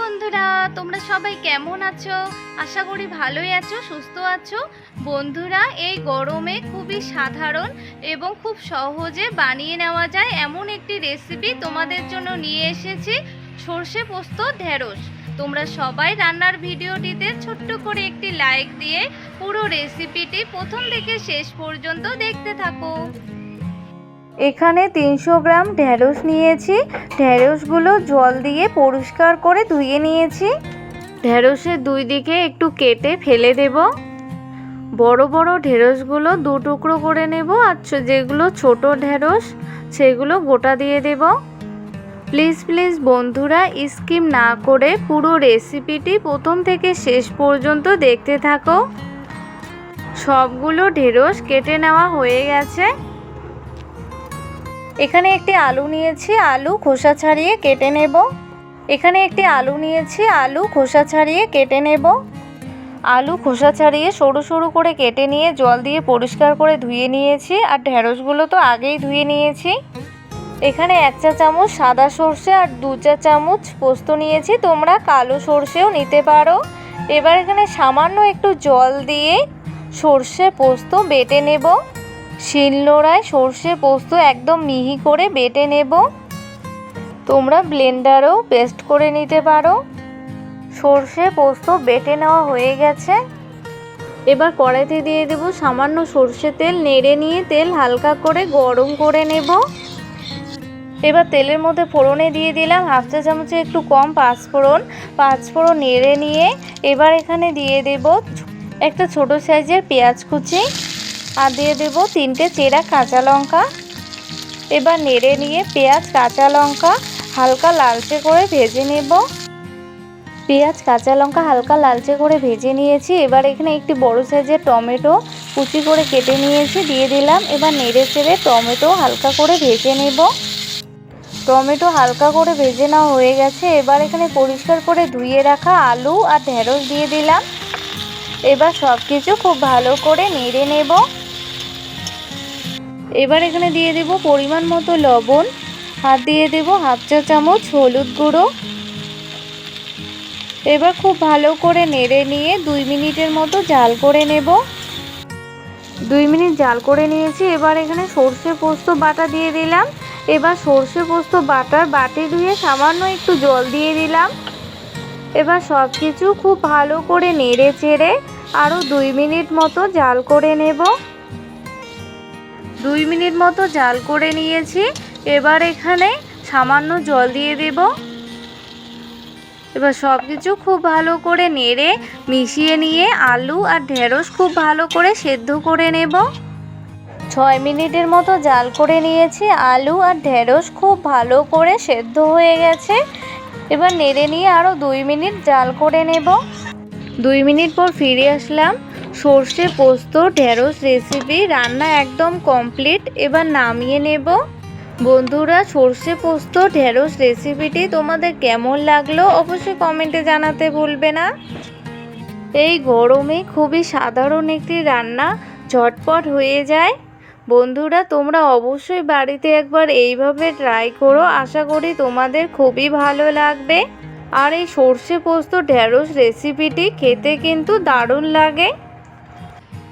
বন্ধুরা, তোমরা সবাই কেমন আছো? আশা করি ভালোই আছো, সুস্থ আছো। বন্ধুরা, এই গরমে খুবই সাধারণ এবং খুব সহজে বানিয়ে নেওয়া যায় এমন একটি রেসিপি তোমাদের জন্য নিয়ে এসেছি, সর্ষে পোস্ত, ঢেঁড়স। তোমরা সবাই রান্নার ভিডিওটিতে ছোট্ট করে একটি লাইক দিয়ে পুরো রেসিপিটি প্রথম থেকে শেষ পর্যন্ত দেখতে থাকো। এখানে তিনশো গ্রাম ঢেঁড়স নিয়েছি। ঢেঁড়সগুলো জল দিয়ে পরিষ্কার করে ধুয়ে নিয়েছি। ঢেঁড়সের দুই দিকে একটু কেটে ফেলে দেব। বড় বড় ঢেঁড়সগুলো দু টুকরো করে নেব আর যেগুলো ছোট ঢেঁড়স, সেগুলো গোটা দিয়ে দেব। প্লিজ প্লিজ বন্ধুরা স্কিম না করে পুরো রেসিপিটি প্রথম থেকে শেষ পর্যন্ত দেখতে থাকো। সবগুলো ঢেঁড়স কেটে নেওয়া হয়ে গেছে। এখানে একটি আলু নিয়েছি, আলু খোসা ছাড়িয়ে কেটে নেব। এখানে একটি আলু নিয়েছি, আলু খোসা ছাড়িয়ে কেটে নেব। আলু খোসা ছাড়িয়ে সরু সরু করে কেটে নিয়ে জল দিয়ে পরিষ্কার করে ধুয়ে নিয়েছি আর ঢেঁড়সগুলো তো আগেই ধুয়ে নিয়েছি। এখানে এক চা চামচ সাদা সর্ষে আর দু চা চামচ পোস্ত নিয়েছি, তোমরা কালো সর্ষেও নিতে পারো। এবার এখানে সামান্য একটু জল দিয়ে সর্ষে পোস্ত বেটে নেব। শিলনোড়ায় সর্ষে পোস্ত একদম মিহি করে বেটে নেব। তোমরা ব্লেন্ডারেও পেস্ট করে নিতে পারো। সর্ষে পোস্ত বেটে নেওয়া হয়ে গেছে। এবার কড়াইতে দিয়ে দেব সামান্য সর্ষে তেল, নেড়ে নিয়ে তেল হালকা করে গরম করে নেব। এবার তেলের মধ্যে ফোড়নে দিয়ে দিলাম হাফ চা চামচে একটু কম পাঁচফোড়ন। পাঁচফোড়ন নেড়ে নিয়ে এবার এখানে দিয়ে দেব একটা ছোট সাইজের পেঁয়াজ কুচি। আর দিয়ে দেবো তিনটে চেরা কাঁচা লঙ্কা। এবার নেড়ে নিয়ে পেঁয়াজ, কাঁচা লঙ্কা হালকা লালচে করে ভেজে নেব। পেঁয়াজ, কাঁচা লঙ্কা হালকা লালচে করে ভেজে নিয়েছি। এবার এখানে একটি বড় সাইজের টমেটো কুচি করে কেটে নিয়েছি, দিয়ে দিলাম। এবার নেড়ে চেড়ে টমেটো হালকা করে ভেজে নেব। টমেটো হালকা করে ভেজে নেওয়া হয়ে গেছে। এবার এখানে পরিষ্কার করে ধুয়ে রাখা আলু আর ঢেঁড়স দিয়ে দিলাম। এবার সব কিছু খুব ভালো করে নেড়ে নেব। এবার এখানে দিয়ে দেব পরিমাণ মতো লবণ হাত দিয়ে দেব হাফ চা চামচ হলুদ গুঁড়ো। এবার খুব ভালো করে নেড়ে নিয়ে দুই মিনিটের মতো জাল করে নেব। দুই মিনিট জাল করে নিয়েছি, এবার এখানে সর্ষে পোস্ত বাটা দিয়ে দিলাম। এবার সর্ষে পোস্ত বাটার বাটি ধুয়ে সামান্য একটু জল দিয়ে দিলাম। এবার সব কিছু খুব ভালো করে নেড়ে চেড়ে আরও দুই মিনিট মতো জাল করে নেব। দুই মিনিট মতো জাল করে নিয়েছি। এবার এখানে সামান্য জল দিয়ে দেব। এবার সব কিছু খুব ভালো করে নেড়ে মিশিয়ে নিয়ে আলু আর ঢেঁড়স খুব ভালো করে সেদ্ধ করে নেব। ছয় মিনিটের মতো জাল করে নিয়েছি। আলু আর ঢেঁড়স খুব ভালো করে সেদ্ধ হয়ে গেছে। এবার নেড়ে নিয়ে আরও দুই মিনিট জাল করে নেব। দুই মিনিট পর ফিরে আসলাম। সর্ষে, পোস্ত, ঢেঁড়স রেসিপি রান্না একদম কমপ্লিট এবার নামিয়ে নেব। বন্ধুরা, সর্ষে, পোস্ত, ঢেঁড়স রেসিপিটি তোমাদের কেমন লাগল অবশ্যই কমেন্টে জানাতে ভুলবে না। এই গরমে খুবই সাধারণ একটি রান্না, ঝটপট হয়ে যায়। বন্ধুরা, তোমরা অবশ্যই বাড়িতে একবার এইভাবে ট্রাই করো, আশা করি তোমাদের খুবই ভালো লাগবে। আর এই সর্ষে, পোস্ত, ঢেঁড়স রেসিপিটি খেতে কিন্তু দারুণ লাগে।